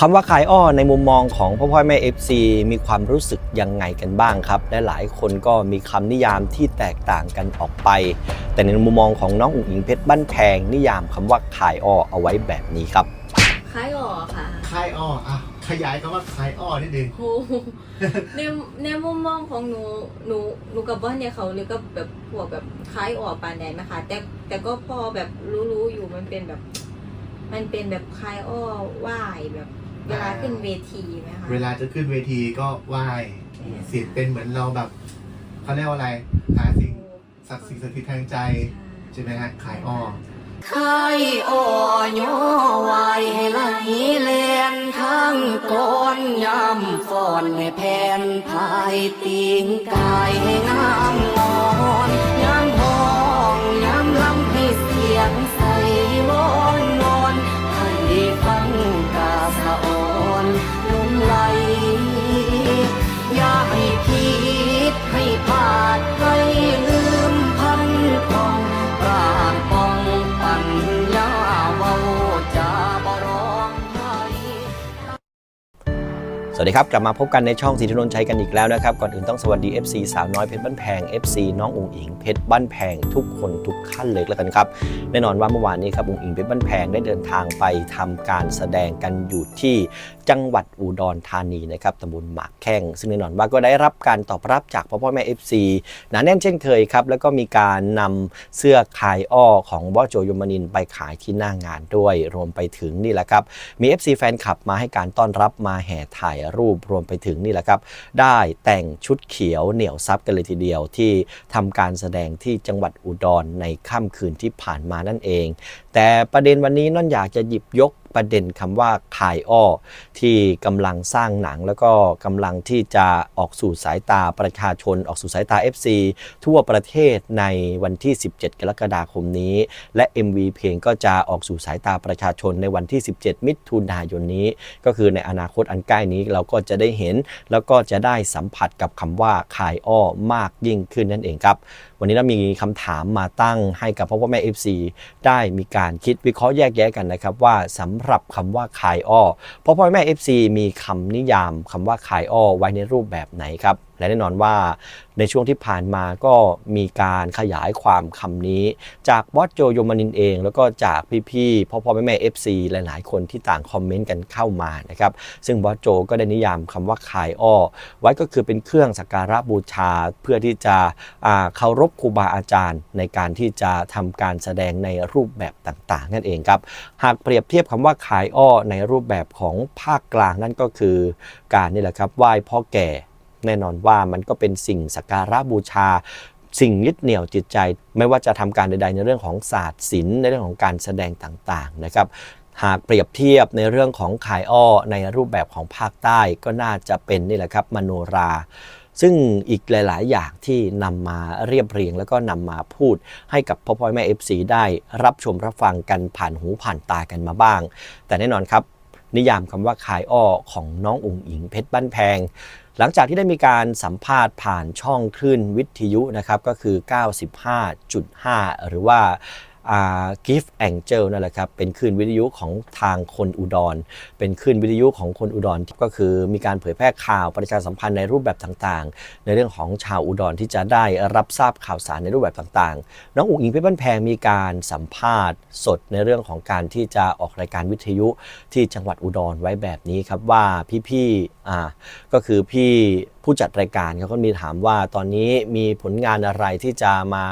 คำว่าขายอ้อในมุมมองของพ่อพ่อแม่ FC มีความรู้สึกยังไงกันบ้างครับและหลายคนก็มีคำนิยามที่แตกต่างกันออกไป แต่ในมุมมองของน้องอุ๋งอิงเพชรบ้านแพงนิยามคำว่าขายอ้อเอาไว้แบบนี้ครับคล้ายออกค่ะคายอ้ออะขยายคำว่าคายอ้อนิดนึงโหในในมุมมองของหนูหนูหนูกับบ้านเนี่ยเขาเรียกก็แบบพวกแบบคล้ายออกปานใดไหมคะ แต่แต่ก็พอแบบรู้ๆอยู่มันเป็นแบบ มันเป็นแบบคล้ายอ้อไหวแบบ เวลาขึ้นเวทีไหมคะ เวลาจะขึ้นเวทีก็ไหว้สิทธิ์เป็นเหมือนเราแบบเขาเรียกว่าอะไร หาสิ่งศักดิ์สิ่งสิทธิ์ทางใจ ใช่ไหมฮะขายอ้อไข่อ่อยอไว้ให้ไหลเลียนทั้งก้อนยำฟอนให้แผ่นภายติงกายให้งามงอ สวัสดีครับ กลับมาพบกันในช่องสีธนนชัยกันอีกแล้วนะครับ ก่อนอื่นต้องสวัสดี FC สาวน้อยเพชรบ้านแพง FC น้องอุ๋งอิงเพชรบ้านแพงทุกคนทุกขั้นเลยแล้วกันครับ แน่นอนว่าเมื่อวานนี้ครับอุ๋งอิงเพชรบ้านแพงได้เดินทางไปทำการแสดงกันอยู่ที่ จังหวัดอุดรธานีนะครับตำบลหมากแข้งซึ่งแน่นอนว่าก็ได้รับการตอบรับจากพ่อพ่อแม่ FC หนาแน่นเช่นเคยครับ แล้วก็มีการนำเสื้อคายอ้อของบอสโจยมนินไปขายที่หน้างานด้วย รวมไปถึงนี่แหละครับ มี FC แฟนคลับมาให้การต้อนรับมาแห่ถ่ายรูปรวมไปถึงนี่แหละครับ ได้แต่งชุดเขียวเหนียวซับกันเลยทีเดียวที่ทำการแสดงที่จังหวัดอุดรในค่ำคืนที่ผ่านมานั่นเอง แต่ประเด็นวันนี้น้อนอยากจะหยิบยกประเด็นคำว่าขายอ้อที่กำลังสร้างหนัง แล้วก็กำลังที่จะออกสู่สายตาประชาชนออกสู่สายตา FC ทั่วประเทศในวันที่ 17 กรกฎาคมนี้ และ MV เพลงก็จะออกสู่สายตาประชาชนในวันที่ 17 มิถุนายนนี้ ก็คือในอนาคตอันใกล้นี้เราก็จะได้เห็น แล้วก็จะได้สัมผัสกับคำว่าขายอ้อมากยิ่งขึ้นนั่นเองครับวันนี้เรามีคำถามมาตั้งให้กับพ่อพ่อแม่ FC ได้มีการคิดวิเคราะห์แยกแยะกันนะครับ ว่าสำหรับคำว่าขายอ้อพ่อพ่อแม่ FC มีคำนิยามคำว่าขายอ้อไว้ในรูปแบบไหนครับและแน่นอนว่า ในช่วงที่ผ่านมาก็มีการขยายความคำนี้ จากบอสโจโยมานินเอง แล้วก็จากพี่ๆพ่อพ่อแม่แม่ FC หลายๆ คนที่ต่างคอมเมนต์กันเข้ามานะครับซึ่งบอสโจก็ได้นิยามคำว่าขายอ้อไว้ก็คือเป็นเครื่องสักการะบูชาเพื่อที่จะเคารพครูบาอาจารย์ ในการที่จะทำการแสดงในรูปแบบต่างๆ นั่นเองครับหากเปรียบเทียบคำว่าขายอ้อในรูปแบบของภาคกลางนั่นก็คือ การนี่แหละครับไหว้พ่อแก่ แน่นอนว่ามันก็เป็นสิ่งสักการะบูชา สิ่งยึดเหนี่ยวจิตใจ ไม่ว่าจะทำการใด ๆ ในเรื่องของศาสตร์ศิลป์ในเรื่องของการแสดงต่างๆนะครับหากเปรียบเทียบในเรื่องของขายอ้อในรูปแบบของภาคใต้ก็น่าจะเป็นนี่แหละครับมโนรา ซึ่งอีกหลาย ๆ อย่างที่นำมาเรียบเรียงแล้วก็นำมาพูดให้กับพ่อพ่อแม่ FC ได้รับชมรับฟังกันผ่านหูผ่านตากันมาบ้าง แต่แน่นอนครับ นิยามคำว่าขายอ้อของน้องอุ๋งอิงเพชรบ้านแพง หลังจากที่ได้มีการสัมภาษณ์ผ่านช่องคลื่นวิทยุนะครับก็คือ 95.5 หรือว่า อ่า Gift Angel นั่นแหละครับ เป็นคลื่นวิทยุของทางคนอุดร เป็นคลื่นวิทยุของคนอุดรก็คือมีการเผยแพร่ข่าวประชาสัมพันธ์ในรูปแบบต่างๆ ในเรื่องของชาวอุดรที่จะได้รับทราบข่าวสารในรูปแบบต่างๆ น้องอุ๋งอิงเพชรบ้านแพงมีการสัมภาษณ์สดในเรื่องของการที่จะออกรายการวิทยุที่จังหวัดอุดรไว้แบบนี้ครับว่าพี่ๆอ่าก็คือพี่ ผู้จัดรายการเขาก็มีถามว่าตอนนี้มีผลงานอะไรที่จะมา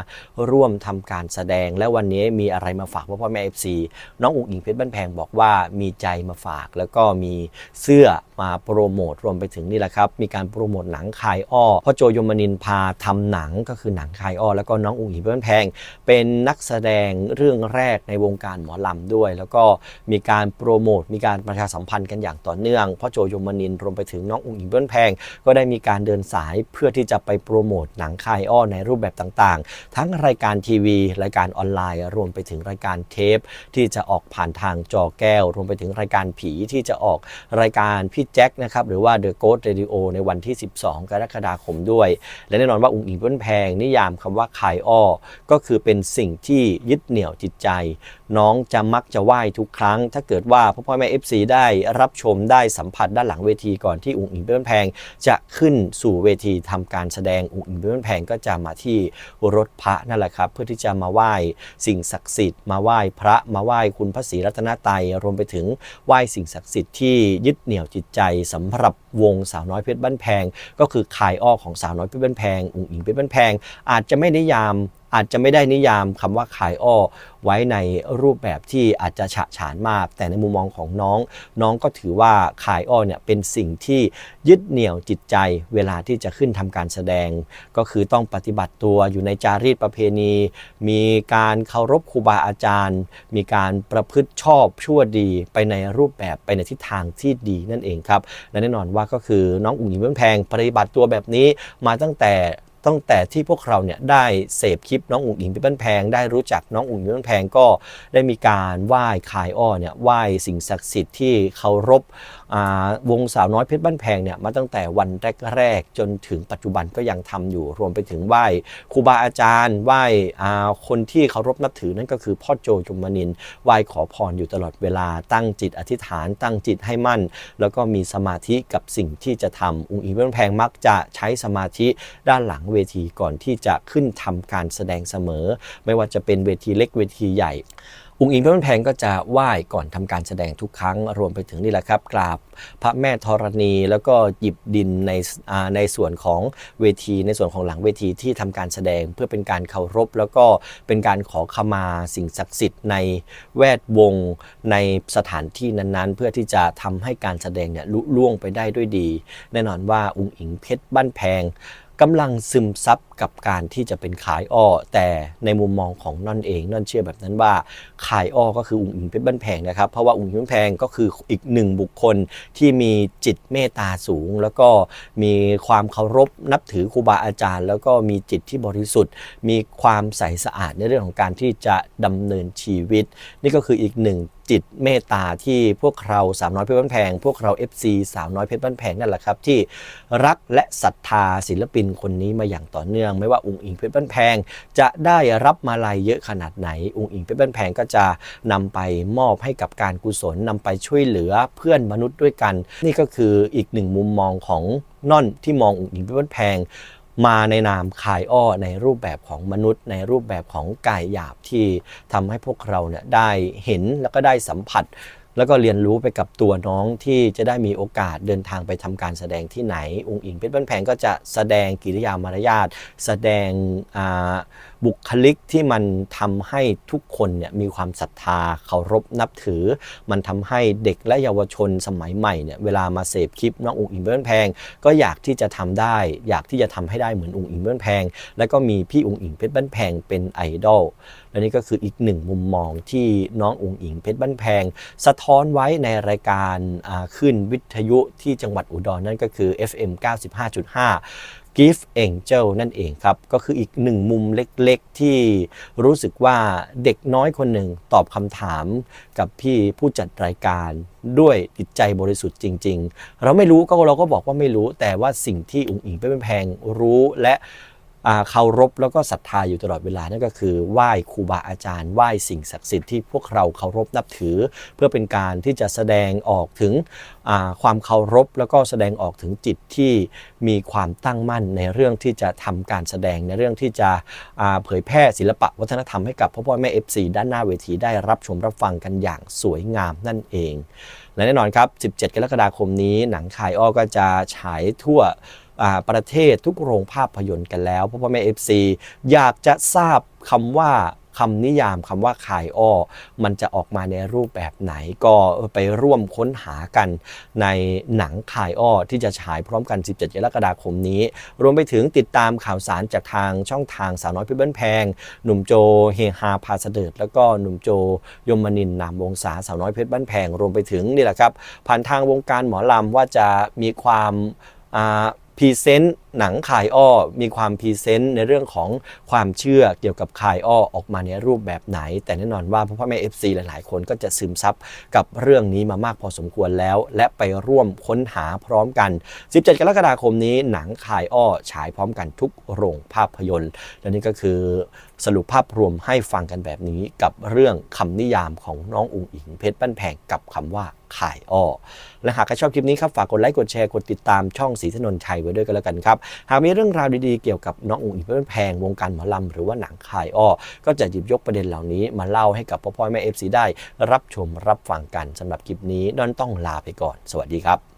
ร่วมทำการแสดง และวันนี้มีอะไรมาฝากพ่อพ่อแม่เอฟซีน้องอุ๋งอิงเพชรบ้านแพงบอกว่ามีใจมาฝาก แล้วก็มีเสื้อมาโปรโมทรวมไปถึงนี่แหละครับ มีการโปรโมทหนังคายอ้อพ่อโจยมนินพาทำหนังก็คือหนังคายอ้อแล้วก็น้องอุ๋งอิงเพชรบ้านแพง เป็นนักแสดงเรื่องแรกในวงการหมอลำด้วย แล้วก็มีการโปรโมทมีการประชาสัมพันธ์กันอย่างต่อเนื่องพ่อโจยมนินรวมไปถึงน้องอุ๋งอิงเพชรบิ้ลแพงก็ได้มีการเดินสายเพื่อที่จะไปโปรโมทหนังคายอ้อในรูปแบบต่างๆ ทั้งรายการทีวี รายการออนไลน์ รวมไปถึงรายการเทป ที่จะออกผ่านทางจอแก้ว รวมไปถึงรายการผีที่จะออกรายการพี่แจ็คนะครับหรือว่า The Ghost Radio ในวันที่ 12 กรกฎาคมด้วย และแน่นอนว่าอุ๋งอิงเบิ้ลแพงนิยามคำว่าขายอ้อก็คือเป็นสิ่งที่ยึดเหนี่ยวจิตใจน้องจะมักจะไหว้ทุกครั้ง ถ้าเกิดว่าพ่อพ่อแม่ FC ได้รับชมได้สัมผัสด้านหลังเวทีก่อนที่อุ๋งอิงเปิ้ลแพง จะขึ้นสู่เวทีทำการแสดงอุ๋งอิงเปิ้ลแพงก็จะมาที่รถพระนั่นแหละครับ เพื่อที่จะมาไหว้สิ่งศักดิ์สิทธิ์มาไหว้พระมาไหว้คุณพระศรีรัตนตรัยรวมไปถึงไหว้สิ่งศักดิ์สิทธิ์ที่ยึดเหนี่ยวจิตใจสำหรับวงสาวน้อยเพชรบ้านแพง ก็คือคายอ้อของสาวน้อยเพชรบ้านแพงอุ๋งอิงเพชรบ้านแพง อาจจะไม่นิยามอาจจะไม่ได้นิยามคำว่าขายอ้อไว้ในรูปแบบที่อาจจะฉะฉานมาก แต่ในมุมมองของน้อง น้องก็ถือว่าขายอ้อเนี่ยเป็นสิ่งที่ยึดเหนี่ยวจิตใจเวลาที่จะขึ้นทำการแสดง ก็คือต้องปฏิบัติตัวอยู่ในจารีตประเพณี มีการเคารพครูบาอาจารย์ มีการประพฤติชอบชั่วดีไปในรูปแบบไปในทิศทางที่ดีนั่นเองครับและแน่นอนว่าก็คือน้องอุ๋งอิงเมืองแพงปฏิบัติตัวแบบนี้มาตั้งแต่ ตั้งแต่ที่พวกเราเนี่ยได้เสพคลิปน้องอุ๋งอิงเป็นบ้านแพง ได้รู้จักน้องอุ๋งอิงเป็นบ้านแพงก็ได้มีการไหว้คายอ้อเนี่ยไหว้สิ่งศักดิ์สิทธิ์ที่เคารพวงสาวน้อยเพชรบ้านแพงเนี่ยมาตั้งแต่วันแรกๆจนถึงปัจจุบันก็ยังทำอยู่รวมไปถึงไหว้ครูบาอาจารย์ไหว้คนที่เคารพนับถือนั่นก็คือพ่อโจจุมนินไหว้ขอพรอยู่ตลอดเวลาตั้งจิตอธิษฐานตั้งจิตให้มั่น แล้วก็มีสมาธิกับสิ่งที่จะทำอุ๋งอิงเป็นบ้านแพงมักจะใช้สมาธิด้านหลังเววทีก่อนที่จะขึ้นทำการแสดงเสมอ ไม่ว่าจะเป็นเวทีเล็กเวทีใหญ่อุ๋งอิงเพชรบ้านแพงก็จะไหว้ก่อนทำการแสดงทุกครั้งรวมไปถึงนี่แหละครับกราบพระแม่ธรณีแล้วก็หยิบดินในในส่วนของเวที ในส่วนของหลังเวทีที่ทำการแสดงเพื่อเป็นการเคารพ แล้วก็เป็นการขอขมาสิ่งศักดิ์สิทธิ์ในแวดวงในสถานที่นั้นๆ เพื่อที่จะทำให้การแสดงเนี่ยลุล่วงไปได้ด้วยดี แน่นอนว่าอุ๋งอิงเพชรบ้านแพง กำลังซึมซับกับการที่จะเป็นขายอ้อ แต่ในมุมมองของนอนเองนอนเชื่อแบบนั้นว่า ขายอ้อก็คืออุ๋งอิงเพชรบ้านแพงนะครับ เพราะว่าอุ๋งอิงเพชรแพงก็คืออีกหนึ่งบุคคลที่มีจิตเมตตาสูง แล้วก็มีความเคารพนับถือครูบาอาจารย์ แล้วก็มีจิตที่บริสุทธิ์ มีความใสสะอาดในเรื่องของการที่จะดำเนินชีวิต นี่ก็คืออีกหนึ่ง จิตเมตตาที่พวกเราสามน้อยเพชรบ้านแพง พวกเรา FC สาวน้อยเพชรบ้านแพงนั่นแหละครับ ที่รักและศรัทธาศิลปินคนนี้มาอย่างต่อเนื่อง ไม่ว่าองค์อิงเพชรบ้านแพง จะได้รับมาลัยเยอะขนาดไหน องค์อิงเพชรบ้านแพงก็จะนำไปมอบให้กับการกุศลนำไปช่วยเหลือเพื่อนมนุษย์ด้วยกัน นี่ก็คืออีกหนึ่งมุมมองของน่อนที่มององค์อิงเพชรบ้านแพง มาในนามขายอ้อในรูปแบบของมนุษย์ ในรูปแบบของกายหยาบที่ทำให้พวกเราเนี่ยได้เห็นแล้วก็ได้สัมผัส แล้วก็เรียนรู้ไปกับตัวน้องที่จะได้มีโอกาสเดินทางไปทำการแสดงที่ไหน องค์อิงเพชรบ้านแพงก็จะแสดงกิริยามารยาทแสดงอ่าบุคลิกที่มันทำให้ทุกคนเนี่ยมีความศรัทธาเคารพนับถือ มันทำให้เด็กและเยาวชนสมัยใหม่เนี่ยเวลามาเสพคลิปน้ององค์อิงเพชรบ้านแพง ก็อยากที่จะทำได้ อยากที่จะทำให้ได้เหมือนองค์อิงเพชรบ้านแพง แล้วก็มีพี่องค์อิงเพชรบ้านแพงเป็นไอดอลและนี่ก็คืออีกหนึ่งมุมมองที่น้ององค์อิงเพชรบ้านแพง สะท้อนไว้ในรายการขึ้นวิทยุที่จังหวัดอุดรนั่นก็คือ FM 95.5 Gift Angel นั่นเองครับ ก็คืออีกหนึ่งมุมเล็กๆ ที่รู้สึกว่าเด็กน้อยคนหนึ่งตอบคำถามกับพี่ผู้จัดรายการด้วยจิตใจบริสุทธิ์จริง ๆ เราไม่รู้ก็เราก็บอกว่าไม่รู้ แต่ว่าสิ่งที่องค์อิงเป็นแพงรู้และ เคารพแล้วก็ศรัทธาอยู่ตลอดเวลานั่นก็คือไหว้ครูบาอาจารย์ไหว้สิ่งศักดิ์สิทธิ์ที่พวกเราเคารพนับถือ เพื่อเป็นการที่จะแสดงออกถึงความเคารพแล้วก็แสดงออกถึงจิตที่มีความตั้งมั่นในเรื่องที่จะทำการแสดงในเรื่องที่จะเผยแพร่ศิลปะวัฒนธรรมให้กับพ่อพ่อแม่ FC ด้านหน้าเวทีได้รับชมรับฟังกันอย่างสวยงามนั่นเอง และแน่นอนครับ 17 กรกฎาคมนี้หนังคายอ้อก็จะฉายทั่ว ประเทศทุกโรงภาพยนตร์กันแล้วเพราะว่าแม่เอฟซีอยากจะทราบคำว่าคำนิยามคำว่าขายอ้อ มันจะออกมาในรูปแบบไหนก็ไปร่วมค้นหากันในหนังขายอ้อ ที่จะฉายพร้อมกัน 17กรกฎาคมนี้ รวมไปถึงติดตามข่าวสารจากทางช่องทางสาวน้อยเพี่เบิ้ลแพง หนุ่มโจเฮฮาพาเสดิร์ดแล้วก็หนุ่มโจยมนินนามวงศาสาวน้อยเพชรบ้านแพง รวมไปถึงนี่แหละครับ ผ่านทางวงการหมอลำว่าจะมีความ พรีเซนต์หนังขายอ้อ มีความพรีเซนต์ในเรื่องของความเชื่อเกี่ยวกับขายอ้อออกมาในรูปแบบไหน แต่แน่นอนว่าพ่อพ่อแม่ FC หลาย ๆ คนก็จะซึมซับกับเรื่องนี้มามากพอสมควรแล้ว และไปร่วมค้นหาพร้อมกัน 17 กรกฎาคมนี้หนังขายอ้อฉายพร้อมกันทุกโรงภาพยนตร์และนี่ก็คือสรุปภาพรวมให้ฟังกันแบบนี้กับเรื่องคำนิยามของน้องอุ๋งอิงเพชรบ้านแพงกับคำว่าขายอ้อ และหากใครชอบคลิปนี้ครับ ฝากกดไลค์กดแชร์กดติดตามช่องสีถนนชัยไว้ด้วยกันแล้วกันครับ หากมีเรื่องราวดีๆเกี่ยวกับน้องอุ๋งอิงเพชรบ้านแพงวงการหมอลำหรือว่าหนังขายอ้อ ก็จะหยิบยกประเด็นเหล่านี้มาเล่าให้กับพ่อพ่อแม่เอฟซีได้ รับชมรับฟังกันสำหรับคลิปนี้นอนต้องลาไปก่อน สวัสดีครับ